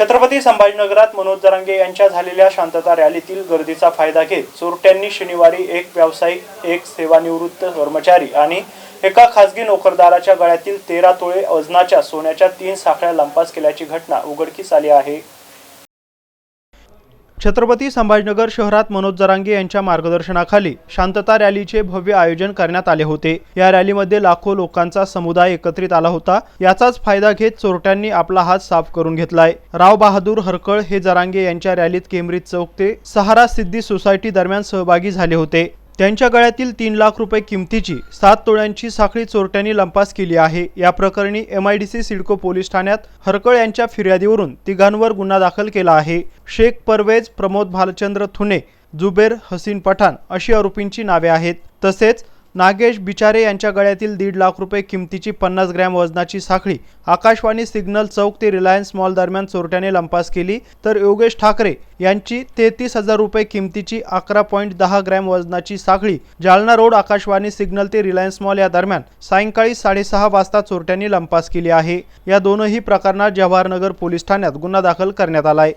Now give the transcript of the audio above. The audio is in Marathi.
छत्रपती संभाजीनगरात मनोज जरांगे यांच्या झालेल्या शांतता रॅलीतील गर्दीचा फायदा घेत चोरट्यांनी शनिवारी एक व्यावसायिक एक सेवानिवृत्त कर्मचारी आणि एका खासगी नोकरदाराच्या गळ्यातील तेरा तोळे वजनाच्या सोन्याच्या तीन साखळ्या लंपास केल्याची घटना उघडकीस आली आहे. छत्रपती संभाजीनगर शहरात मनोज जरांगे यांच्या मार्गदर्शनाखाली शांतता रॅलीचे भव्य आयोजन करण्यात आले होते. या रॅलीमध्ये लाखो लोकांचा समुदाय एकत्रित आला होता. याचाच फायदा घेत चोरट्यांनी आपला हात साफ करून घेतलाय. राव बहादूर हरकळ हे जरांगे यांच्या रॅलीत केम्ब्रिज चौक ते सहारा सिद्धी सोसायटी दरम्यान सहभागी झाले होते. त्यांच्या गळ्यातील तीन लाख रुपये किमतीची सात तोळ्यांची साखळी चोरट्यांनी लंपास केली आहे. या प्रकरणी एमआयडीसी सिडको पोलीस ठाण्यात हरकळ यांच्या फिर्यादीवरून तिघांवर गुन्हा दाखल केला आहे. शेख परवेज प्रमोद भालचंद्र थुने जुबेर हसीन पठाण अशी आरोपींची नावे आहेत. तसेच नागेश बिचारे यांच्या गळ्यातील दीड लाख रुपये किमतीची पन्नास ग्रॅम वजनाची साखळी. आकाशवाणी सिग्नल चौक ते रिलायन्स मॉल दरम्यान चोरट्याने लंपास केली तर योगेश ठाकरे यांची तेहतीस हजार रुपये किमतीची अकरा पॉईंट दहा ग्रॅम वजनाची साखळी. जालना रोड आकाशवाणी सिग्नल ते रिलायन्स मॉल या दरम्यान सायंकाळी साडेसहा वाजता चोरट्यांनी लंपास केली आहे. या दोनही प्रकरणात जवाहरनगर पोलीस ठाण्यात गुन्हा दाखल करण्यात आला आहे